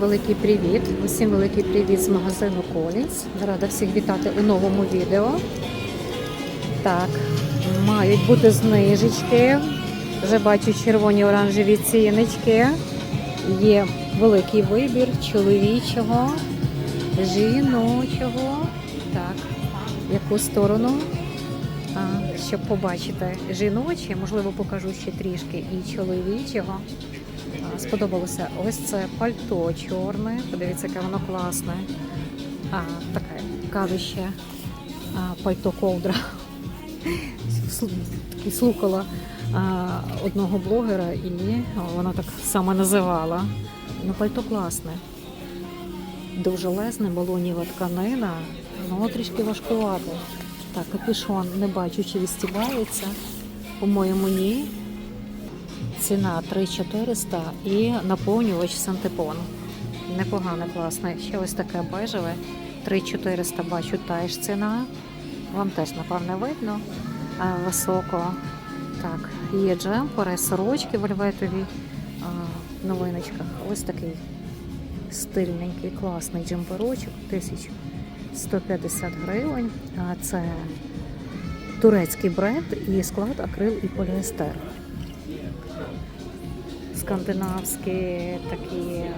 Великий привіт! Усім великий привіт з магазину Колінс. Рада всіх вітати у новому відео. Так, мають бути знижечки. Вже бачу червоні оранжеві ціночки. Є великий вибір чоловічого, жіночого. Так, яку сторону? А, щоб побачити жіночі, можливо, покажу ще трішки і чоловічого. Сподобалося ось це пальто чорне. Подивіться, яке воно класне. А, таке кавище, а, пальто ковдра. Такий слухала а, одного блогера, і вона так саме називала. Ну, пальто класне. Дуже лесне, балоніва тканина, ну трішки важкувато. Так, капюшон не бачу, чи відстібається. По-моєму, ні. Ціна 3400 і наповнювач синтепон. Непогане, класне. Ще ось таке бежеве. 3400 бачу теж ціна. Вам теж, напевне, видно. А, Високо. Так, є джемпери, сорочки вельветові в новиночках. Ось такий стильненький, класний джемперочок. 1150 гривень. А це турецький бренд і склад акрил і поліестер скандинавські такі е,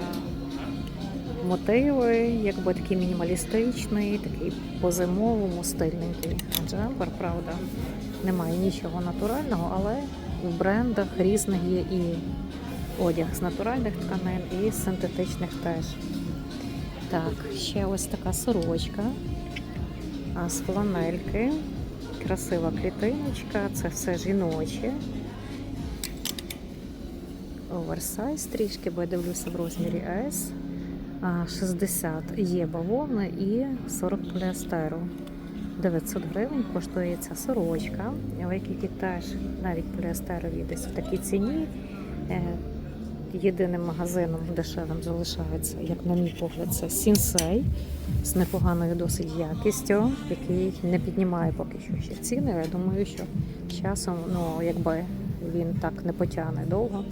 мотиви, якби такий мінімалістичний, такий по-зимовому стильненький. Джемпер, правда, немає нічого натурального, але в брендах різних є і одяг з натуральних тканин, і з синтетичних теж. Так, ще ось така сорочка з фланельки. Красива клітиночка, це все жіноче оверсайз трішки, бо я дивлюся в розмірі S. 60 є бавовни і 40 поліестеру. 900 гривень коштує ця сорочка, які теж навіть поліестерові десь в такій ціні. Е, Єдиним магазином дешевим залишається, як на мій погляд, це Сінсей з непоганою досить якістю, який не піднімає поки що ще ціни. Я думаю, що часом, ну якби він так не потягне довго.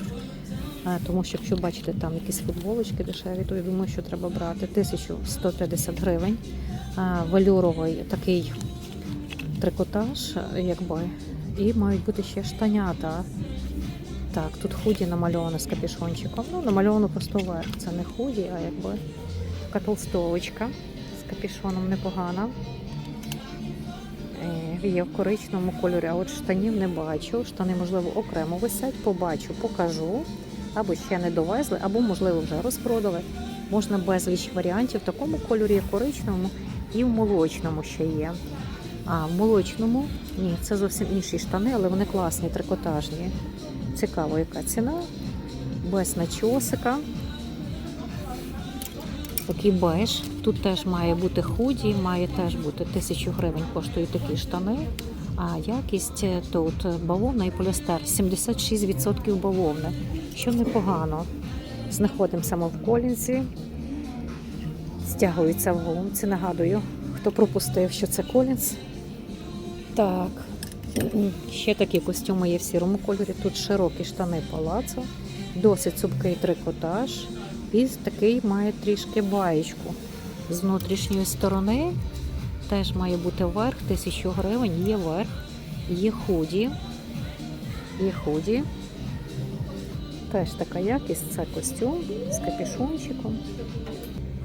А, Тому що якщо бачите там якісь футболочки дешеві, то я думаю, що треба брати 1150 гривень. А, Велюровий такий трикотаж, якби. І мають бути ще штанята. Так, тут худі намальовано з капюшончиком. Ну, намальовано просто верх. Це не худі, а якби така толстовочка з капюшоном непогана. Е, Є в коричневому кольорі, а от штанів не бачу. Штани, можливо, окремо висять, побачу, покажу. Або ще не довезли, або, можливо, вже розпродали. Можна безліч варіантів в такому кольорі, коричневому, і в молочному ще є. А в молочному ні, це зовсім інші штани, але вони класні, трикотажні. Цікаво, яка ціна. Без начосика. Такий беж. Тут теж має бути худі, має теж бути 1000 гривень коштують такі штани. А якість тут бавовна і поліестер 76% бавовни, що непогано. Знаходимося ми в колінці, стягується в гумці. Нагадую, хто пропустив, що це колінс. Так, ще такі костюми є в сірому кольорі. Тут широкі штани палацо, досить цупкий трикотаж. І такий має трішки баєчку. З внутрішньої сторони теж має бути верх, 1000 гривень, є верх, є худі. Є худі. Теж така якість, це костюм з капюшончиком.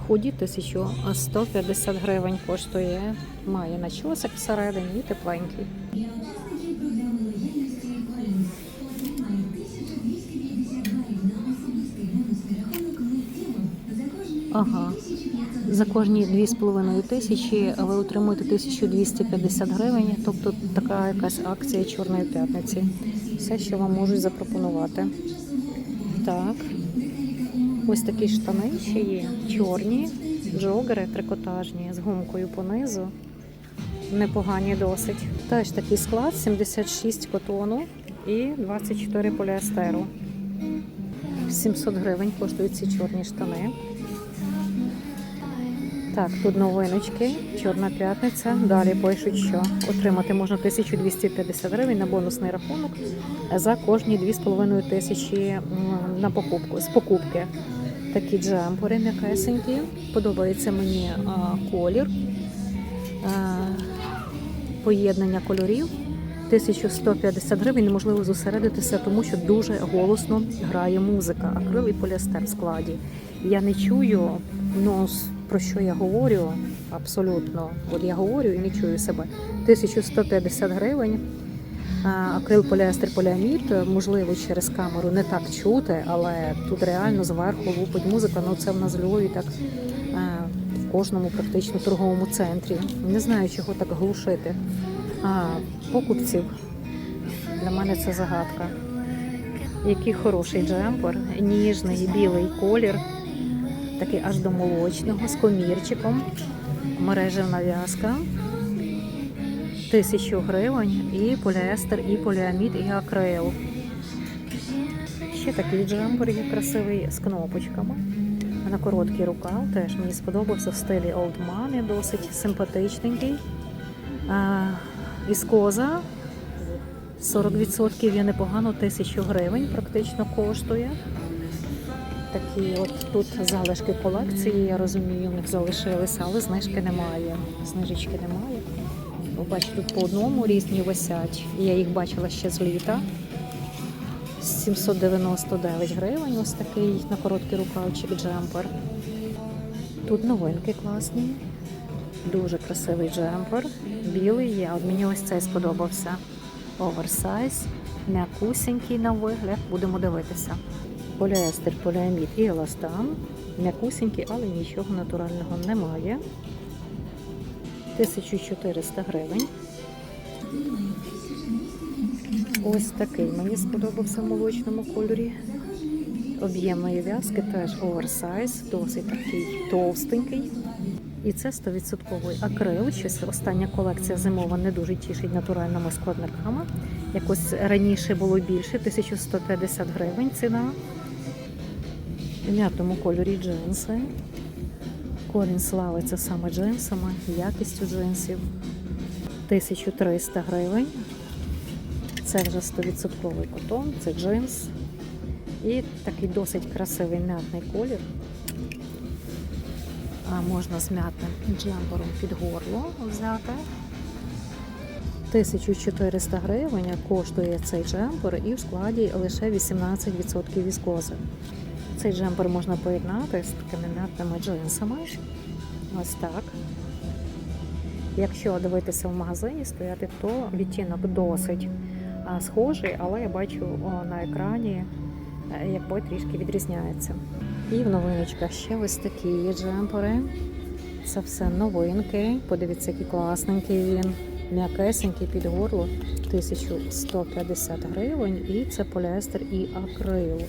Худі 1150 гривень коштує. Має начосик всередині і тепленький. Ага. За кожні 2,5 тисячі ви отримуєте 1250 гривень, тобто така якась акція Чорної п'ятниці. Все, що вам можуть запропонувати. Так. Ось такі штани ще є. Чорні, джогери трикотажні з гумкою понизу. Непогані досить. Теж такий склад: 76 котону і 24 поліестеру. 700 гривень коштують ці чорні штани. Так, тут новиночки, Чорна п'ятниця. Далі пишуть, що отримати можна 1250 гривень на бонусний рахунок за кожні 2,5 тисячі на покупку з покупки. такі джемпери м'якесенькі. Подобається мені а, колір. А, поєднання кольорів. 1150 гривень неможливо зосередитися, тому що дуже голосно грає музика, акрил і поліестер в складі. Я не чую, ну с- про що я говорю абсолютно. От я говорю і не чую себе. 1150 гривень. Акрил, поліестер, поліамід, можливо, через камеру не так чути, але тут реально зверху лупить музика. Ну це в нас в Львові так в кожному практично торговому центрі. Не знаю, чого так глушити. А покупців для мене це загадка. Який хороший джемпер, ніжний білий колір, такий аж до молочного, з комірчиком, мережевна в'язка. Тисячу гривень і поліестер, і поліамід, і акрил. Ще такий джемпер є красивий з кнопочками. На короткий рукав теж мені сподобався в стилі Old Money, досить симпатичненький. А, Віскоза 40% є непогано, тисячу гривень практично коштує. Такі от тут залишки колекції, я розумію, в них залишилися, але знижки немає. Знижечки немає. Бачите, тут по одному різні висять. Я їх бачила ще з літа. 799 гривень, ось такий на короткий рукавчик джемпер. Тут новинки класні. Дуже красивий джемпер. Білий є. От мені ось цей сподобався. Оверсайз, м'якусенький на вигляд. Будемо дивитися. Поліестер, поліамід і еластан. М'якусенький, але нічого натурального немає. 1400 гривень. Ось такий мені сподобався в молочному кольорі. Об'ємної в'язки теж оверсайз, досить такий товстенький. І це 100% акрил. Щось остання колекція зимова не дуже тішить натуральними складниками. Якось раніше було більше, 1150 гривень ціна. В м'ятому кольорі джинси. Корінь славиться саме джинсами, якістю джинсів. 1300 гривень. Це вже 100% котон, це джинс. І такий досить красивий м'ятний колір. А можна з м'ятним джемпером під горло взяти. 1400 гривень коштує цей джемпер і в складі лише 18% віскози. Цей джемпер можна поєднати з такими м'ятними джинсами. Ось так. Якщо дивитися в магазині стояти, то відтінок досить схожий, але я бачу на екрані, е, якби трішки відрізняється. І в новиночках ще ось такі джемпери. Це все новинки. Подивіться, який класненький він. М'якесенький під горло 1150 гривень. І це поліестер і акрил.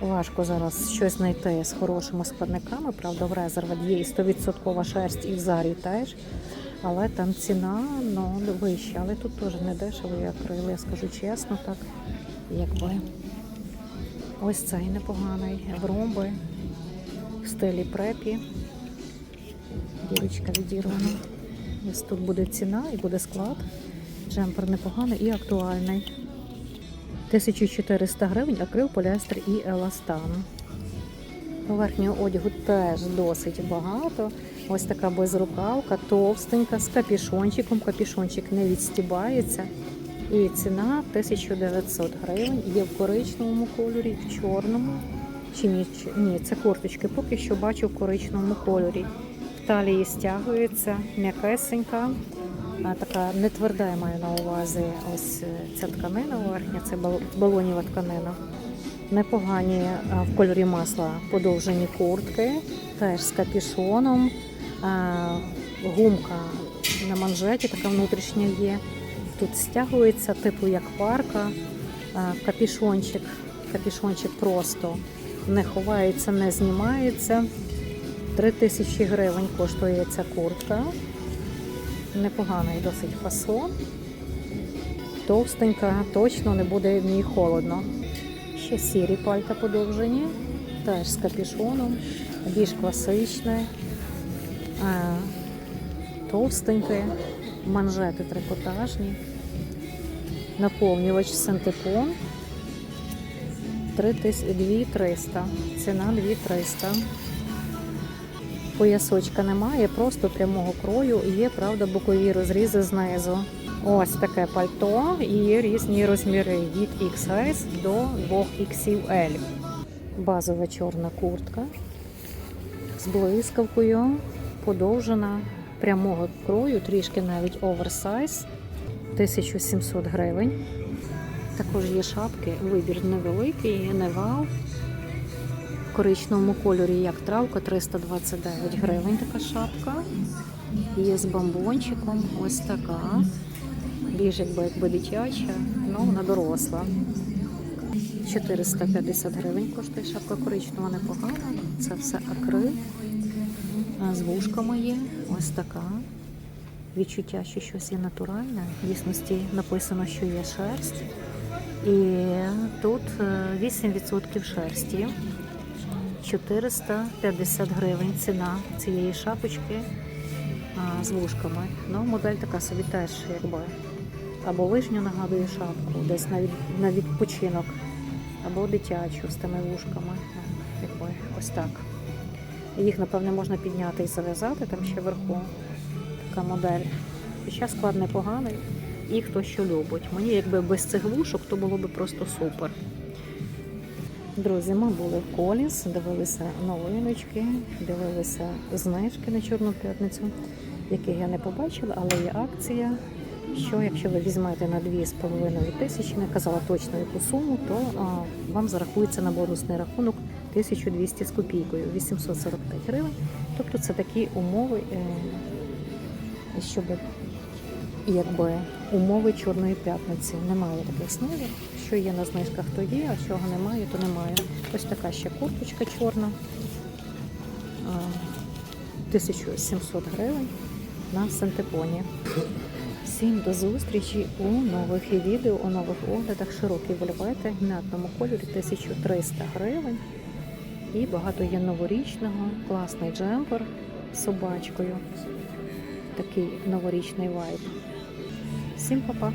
Важко зараз щось знайти з хорошими складниками. Правда, в резерват є і 100% шерсть, і в зарі теж. Але там ціна ну, вища. Але тут теж не дешевий акрил, я скажу чесно, так якби. Ось цей непоганий в ромби в стилі препі. Дірочка відірвана. Ось тут буде ціна і буде склад. Джемпер непоганий і актуальний. 1400 гривень, акрил, поліестер і еластан. Верхнього одягу теж досить багато. Ось така безрукавка, товстенька, з капішончиком. Капішончик не відстібається. І ціна 1900 гривень. Є в коричневому кольорі, в чорному. Чи ні, ні, це курточки. Поки що бачу в коричневому кольорі. В талії стягується, м'якесенька. Така не тверда, я маю на увазі. Ось е, ця тканина верхня, це бал- балоніва тканина. Непогані а, в кольорі масла подовжені куртки, теж з капішоном. А, Гумка на манжеті, така внутрішня є. Тут стягується, типу як парка, капішончик, капішончик просто не ховається, не знімається. 3 тисячі гривень коштує ця куртка. Непоганий досить фасон. Товстенька, точно не буде в ній холодно. Ще сірі пальта подовжені, теж з капішоном, більш класичне, а, товстеньке, манжети трикотажні, наповнювач синтепон. 2300. Ціна 2300. Поясочка немає, просто прямого крою. Є, правда, бокові розрізи знизу. Ось таке пальто і різні розміри від XS до 2XL. Базова чорна куртка з блискавкою, подовжена прямого крою, трішки навіть оверсайз, 1700 гривень. Також є шапки, вибір невеликий, не вау. Коричневому кольорі, як травка, 329 гривень така шапка. Є з бомбончиком, ось така. Більш якби, якби дитяча, ну вона доросла. 450 гривень коштує шапка коричнева, непогана. Це все акрил. З вушками є. Ось така. Відчуття, що щось є натуральне. В дійсності написано, що є шерсть. І тут е, 8% шерсті. 450 гривень ціна цієї шапочки а, з вушками. Ну, модель така собі теж якби або лижню нагадує шапку, десь на, від, на відпочинок, або дитячу з тими вушками. Ну, якби ось так. Їх, напевне, можна підняти і зав'язати там ще вверху. Така модель. Хоча склад непоганий, і хто що любить. Мені якби без цих вушок, то було б просто супер. Друзі, ми були в Коліс, дивилися новиночки, дивилися знижки на Чорну п'ятницю, яких я не побачила, але є акція, що якщо ви візьмете на 2,5 тисячі, не казала точно яку суму, то а, вам зарахується на бонусний рахунок 1200 з копійкою, 845 гривень. Тобто це такі умови, е, щоб якби умови Чорної п'ятниці. Немає таких знижок. Що є на знижках, то є, а чого немає, то немає. Ось така ще курточка чорна. 1700 гривень на синтепоні. Всім до зустрічі у нових відео, у нових оглядах. Широкий вольвети в м'ятному кольорі 1300 гривень. І багато є новорічного, класний джемпер з собачкою. Такий новорічний вайб. Всім па-па!